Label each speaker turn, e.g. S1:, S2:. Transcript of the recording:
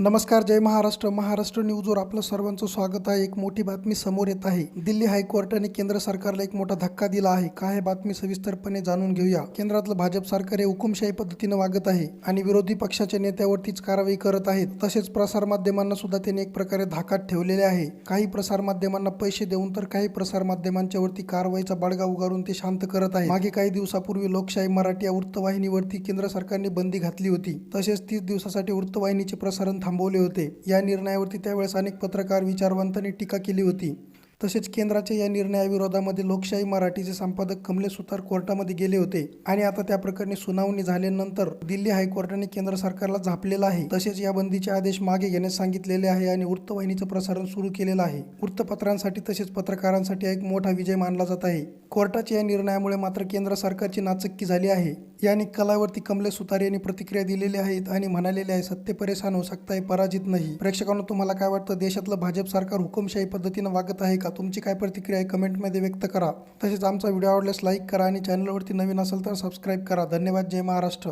S1: नमस्कार जय महाराष्ट्र. महाराष्ट्र न्यूजवर आपलं सर्वांचं स्वागत आहे. एक मोठी बातमी समोर येत आहे. दिल्ली हायकोर्टाने केंद्र सरकारला एक मोठा धक्का दिला आहे. काय बातमी सविस्तरपणे जाणून घेऊया. केंद्रातलं भाजप सरकार हे हुकुमशाही पद्धतीनं वागत आहे आणि विरोधी पक्षाच्या नेत्यावरतीच कारवाई करत आहेत. तसेच प्रसारमाध्यमांना सुद्धा त्यांनी एक प्रकारे धाकात ठेवलेले आहे. काही प्रसारमाध्यमांना पैसे देऊन तर काही प्रसारमाध्यमांच्या वरती कारवाईचा बडगा उगारून ते शांत करत आहे मागे काही दिवसापूर्वी लोकशाही मराठी या वृत्तवाहिनीवरती केंद्र सरकारने बंदी घातली होती. तसेच तीस दिवसासाठी वृत्तवाहिनीचे प्रसारण थांबवले होते. या निर्णयावरती त्यावेळेस अनेक पत्रकार विचारवंतांनी टीका केली होती. तसेच केंद्राच्या या निर्णयाविरोधामध्ये लोकशाही मराठीचे संपादक कमलेश सुतार कोर्टामध्ये गेले होते. आणि आता त्या प्रकरणी सुनावणी झाल्यानंतर दिल्ली हायकोर्टाने केंद्र सरकारला झापलेलं आहे. तसेच या बंदीचे आदेश मागे घेण्यास सांगितलेले आहे आणि वृत्तवाहिनीचं प्रसारण सुरू केलेलं आहे. वृत्तपत्रांसाठी तसेच पत्रकारांसाठी एक मोठा विजय मानला जात आहे. कोर्टाच्या या निर्णयामुळे मात्र केंद्र सरकारची नाचक्की झाली आहे. या निकालावरती कमलेश सुतार यांनी प्रतिक्रिया दिलेली आहेत आणि म्हणालेले आहे सत्य परेशान होऊ सकता है पराजित नाही. प्रेक्षकांना तुम्हाला काय वाटतं? देशातलं भाजप सरकार हुकुमशाही पद्धतीनं वागत आहे का? तुमची काय प्रतिक्रिया आहे? कमेंटमध्ये व्यक्त करा. तसेच आमचा व्हिडिओ आवडल्यास लाईक करा आणि चॅनलवरती नवीन असेल तर सबस्क्राईब करा. धन्यवाद. जय महाराष्ट्र.